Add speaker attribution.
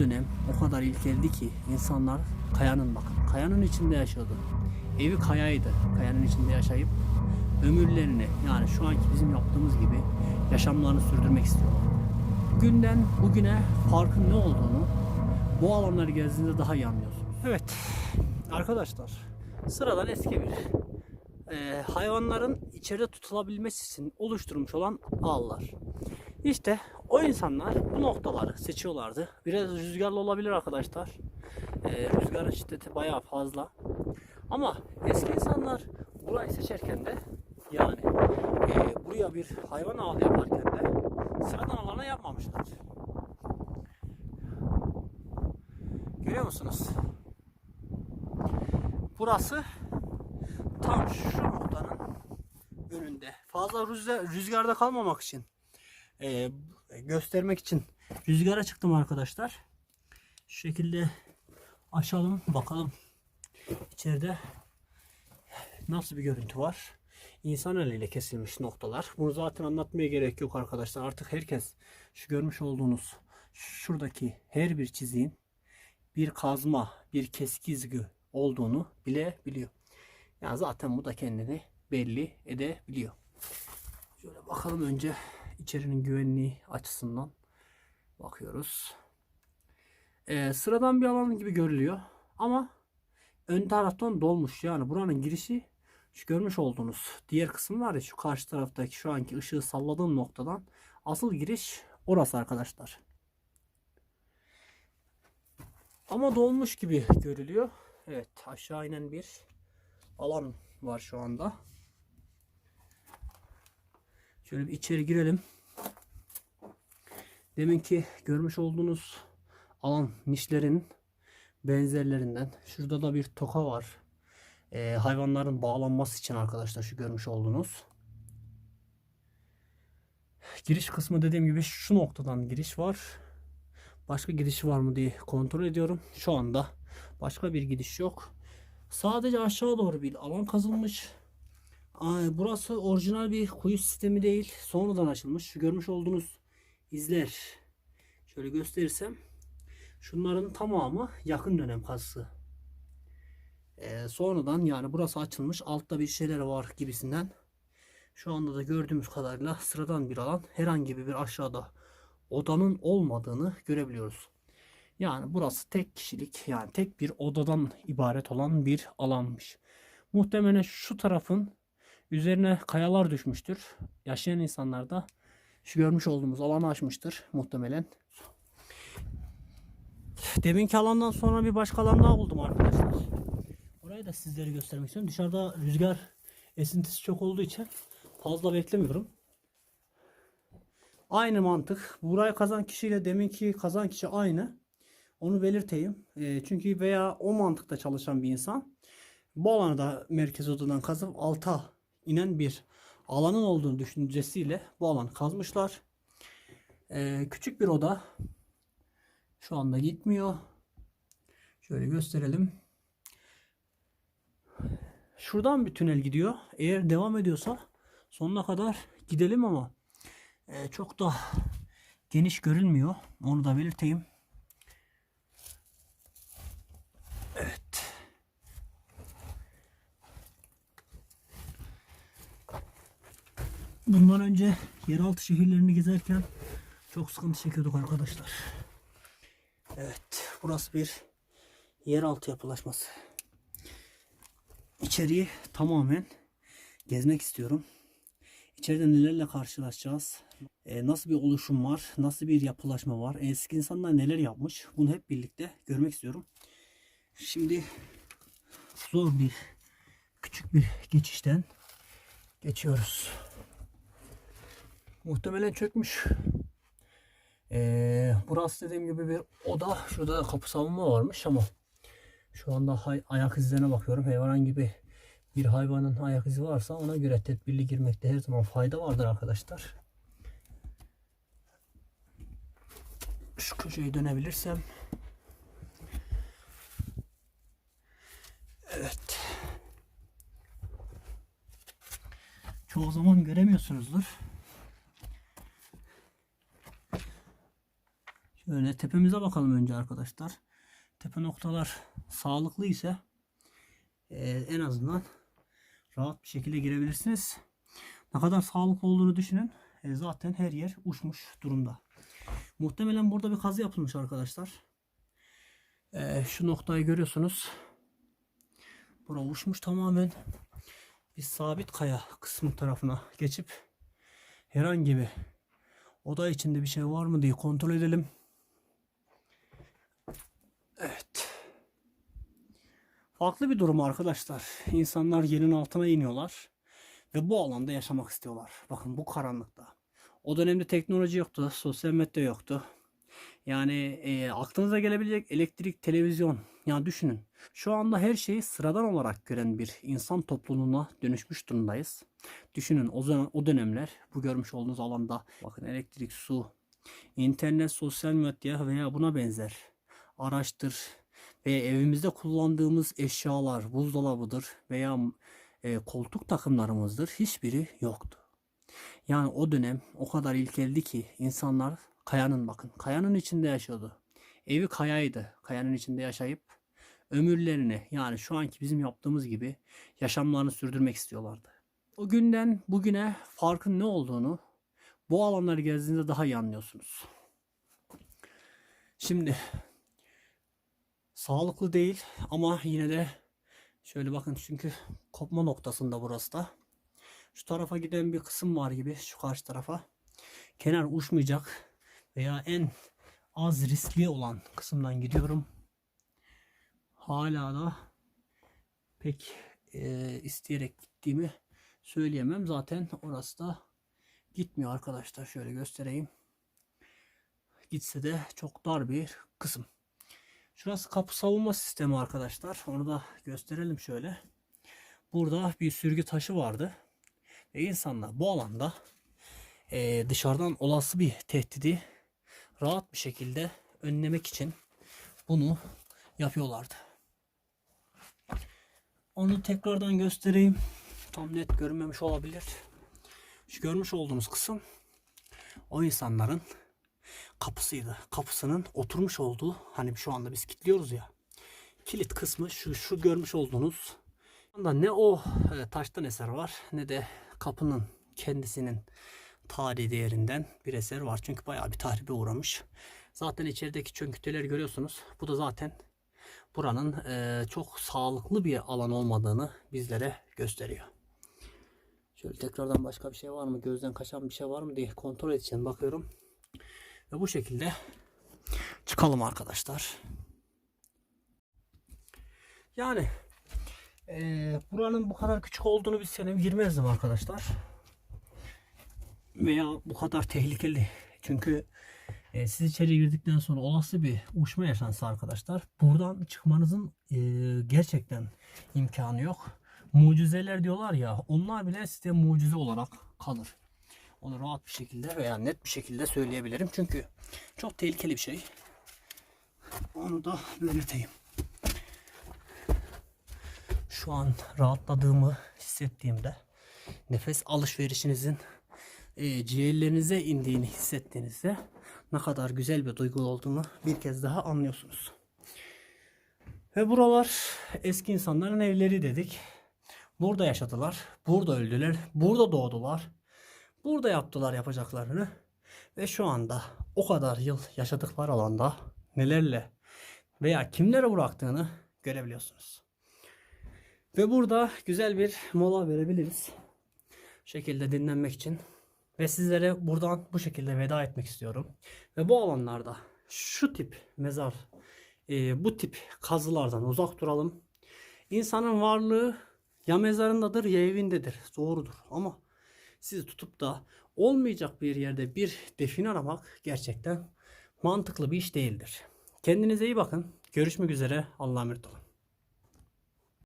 Speaker 1: dönem o kadar ilkeldi ki insanlar kayanın bakın kayanın içinde yaşıyordu. Evi kayaydı. Kayanın içinde yaşayıp ömürlerini yani şu anki bizim yaptığımız gibi yaşamlarını sürdürmek istiyorlar. Günden bugüne farkın ne olduğunu bu alanları gezdiğinde daha iyi anlıyorsunuz. Evet arkadaşlar sıradan eski bir e, hayvanların içeride tutulabilmesi için oluşturmuş olan ağlar. İşte o insanlar bu noktaları seçiyorlardı. Biraz rüzgarlı olabilir arkadaşlar. E, rüzgarın şiddeti bayağı fazla. Ama eski insanlar burayı seçerken de yani e, buraya bir hayvan ağı yaparken de sıradan alana yapmamışlar. Görüyor musunuz? Burası tam şu noktanın önünde. Fazla rüzgar, rüzgarda kalmamak için e, göstermek için rüzgara çıktım arkadaşlar. Şu şekilde açalım bakalım içeride nasıl bir görüntü var. İnsan eliyle kesilmiş noktalar. Bunu zaten anlatmaya gerek yok arkadaşlar. Artık herkes şu görmüş olduğunuz şuradaki her bir çiziğin bir kazma, bir keskizgü olduğunu bile biliyor. Yani zaten bu da kendini belli edebiliyor. Şöyle bakalım önce içerinin güvenliği açısından bakıyoruz. Ee, sıradan bir alan gibi görülüyor ama ön taraftan dolmuş. Yani buranın girişi şu görmüş olduğunuz diğer kısım var ya şu karşı taraftaki şu anki ışığı salladığım noktadan asıl giriş orası arkadaşlar. Ama dolmuş gibi görülüyor. Evet aşağı inen bir alan var şu anda. Şöyle bir içeri girelim. Deminki görmüş olduğunuz alan nişlerin benzerlerinden. Şurada da bir toka var. Ee, hayvanların bağlanması için arkadaşlar şu görmüş olduğunuz. Giriş kısmı dediğim gibi şu noktadan giriş var. Başka giriş var mı diye kontrol ediyorum. Şu anda başka bir gidiş yok. Sadece aşağı doğru bir alan kazılmış. Burası orijinal bir kuyu sistemi değil. Sonradan açılmış. Şu görmüş olduğunuz izler. Şöyle gösterirsem. Şunların tamamı yakın dönem kazısı. Ee, sonradan yani burası açılmış. Altta bir şeyler var gibisinden. Şu anda da gördüğümüz kadarıyla sıradan bir alan. Herhangi bir aşağıda odanın olmadığını görebiliyoruz. Yani burası tek kişilik yani tek bir odadan ibaret olan bir alanmış. Muhtemelen şu tarafın üzerine kayalar düşmüştür. Yaşayan insanlar da şu görmüş olduğumuz alanı açmıştır muhtemelen. Deminki alandan sonra bir başka alan daha buldum arkadaşlar. Orayı da sizlere göstermek istiyorum. Dışarıda rüzgar esintisi çok olduğu için fazla beklemiyorum. Aynı mantık. Burayı kazan kişiyle deminki kazan kişi aynı. Onu belirteyim. E, çünkü veya o mantıkta çalışan bir insan bu alanı da merkez odadan kazıp alta inen bir alanın olduğunu düşüncesiyle bu alanı kazmışlar. E, küçük bir oda. Şu anda gitmiyor. Şöyle gösterelim. Şuradan bir tünel gidiyor. Eğer devam ediyorsa sonuna kadar gidelim ama e, çok da geniş görülmüyor. Onu da belirteyim. Bundan önce yeraltı şehirlerini gezerken çok sıkıntı çekiyorduk arkadaşlar. Evet, burası bir yeraltı yapılaşması. İçeriği tamamen gezmek istiyorum. İçeride nelerle karşılaşacağız? Ee, nasıl bir oluşum var? Nasıl bir yapılaşma var? Eski insanlar neler yapmış? Bunu hep birlikte görmek istiyorum. Şimdi zor bir küçük bir geçişten geçiyoruz. Muhtemelen çökmüş. Ee, burası dediğim gibi bir oda. Şurada da kapı savunma varmış ama şu anda hay- ayak izlerine bakıyorum. Hayvan gibi bir hayvanın ayak izi varsa ona göre tedbirli girmekte her zaman fayda vardır arkadaşlar. Şu köşeyi dönebilirsem. Evet. Çoğu zaman göremiyorsunuzdur. Şöyle tepemize bakalım önce arkadaşlar. Tepe noktalar sağlıklı ise e, en azından rahat bir şekilde girebilirsiniz. Ne kadar sağlıklı olduğunu düşünün. E, zaten her yer uçmuş durumda. Muhtemelen burada bir kazı yapılmış arkadaşlar. E, şu noktayı görüyorsunuz. Bura uçmuş tamamen. Biz sabit kaya kısmı tarafına geçip herhangi bir oda içinde bir şey var mı diye kontrol edelim. Evet. Farklı bir durum arkadaşlar. İnsanlar yerin altına iniyorlar ve bu alanda yaşamak istiyorlar. Bakın bu karanlıkta. O dönemde teknoloji yoktu, sosyal medya yoktu. Yani e, aklınıza gelebilecek elektrik, televizyon. Yani düşünün. Şu anda her şeyi sıradan olarak gören bir insan topluluğuna dönüşmüş durumdayız. Düşünün o, zaman, o dönemler bu görmüş olduğunuz alanda bakın elektrik, su, internet, sosyal medya veya buna benzer araçtır ve evimizde kullandığımız eşyalar buzdolabıdır veya e, koltuk takımlarımızdır hiçbiri yoktu. Yani o dönem o kadar ilkeldi ki insanlar kayanın bakın kayanın içinde yaşıyordu. Evi kayaydı. Kayanın içinde yaşayıp ömürlerini yani şu anki bizim yaptığımız gibi yaşamlarını sürdürmek istiyorlardı. O günden bugüne farkın ne olduğunu bu alanları gezdiğinizde daha iyi anlıyorsunuz. Şimdi sağlıklı değil ama yine de şöyle bakın çünkü kopma noktasında burası da. Şu tarafa giden bir kısım var gibi şu karşı tarafa. Kenar uçmayacak veya en az riskli olan kısımdan gidiyorum. Hala da pek e, isteyerek gittiğimi söyleyemem. Zaten orası da gitmiyor arkadaşlar. Şöyle göstereyim. Gitse de çok dar bir kısım. Şurası kapı savunma sistemi arkadaşlar. Onu da gösterelim şöyle. Burada bir sürgü taşı vardı. Ve insanlar bu alanda e, dışarıdan olası bir tehdidi rahat bir şekilde önlemek için bunu yapıyorlardı. Onu tekrardan göstereyim. Tam net görünmemiş olabilir. Şu görmüş olduğunuz kısım o insanların kapısıydı. Kapısının oturmuş olduğu hani şu anda biz kilitliyoruz ya. Kilit kısmı şu şu görmüş olduğunuz anda ne o e, taştan eser var ne de kapının kendisinin tarihi değerinden bir eser var. Çünkü bayağı bir tahribe uğramış. Zaten içerideki çönküteleri görüyorsunuz. Bu da zaten buranın e, çok sağlıklı bir alan olmadığını bizlere gösteriyor. Şöyle tekrardan başka bir şey var mı? Gözden kaçan bir şey var mı diye kontrol edeceğim. Bakıyorum. Ve bu şekilde çıkalım arkadaşlar. Yani e, buranın bu kadar küçük olduğunu biz sene girmezdim arkadaşlar. Veya bu kadar tehlikeli. Çünkü e, siz içeri girdikten sonra olası bir uçma yaşansa arkadaşlar buradan çıkmanızın e, gerçekten imkanı yok. Mucizeler diyorlar ya onlar bile size mucize olarak kalır. Onu rahat bir şekilde veya net bir şekilde söyleyebilirim. Çünkü çok tehlikeli bir şey. Onu da belirteyim. Şu an rahatladığımı hissettiğimde nefes alışverişinizin e, ciğerlerinize indiğini hissettiğinizde ne kadar güzel bir duygu olduğunu bir kez daha anlıyorsunuz. Ve buralar eski insanların evleri dedik. Burada yaşadılar, burada öldüler, burada doğdular. Burada yaptılar yapacaklarını. Ve şu anda o kadar yıl yaşadıkları alanda nelerle veya kimlere bıraktığını görebiliyorsunuz. Ve burada güzel bir mola verebiliriz. Bu şekilde dinlenmek için. Ve sizlere buradan bu şekilde veda etmek istiyorum. Ve bu alanlarda şu tip mezar, e, bu tip kazılardan uzak duralım. İnsanın varlığı ya mezarındadır ya evindedir. Doğrudur ama sizi tutup da olmayacak bir yerde bir defin aramak gerçekten mantıklı bir iş değildir. Kendinize iyi bakın. Görüşmek üzere. Allah'a emanet olun.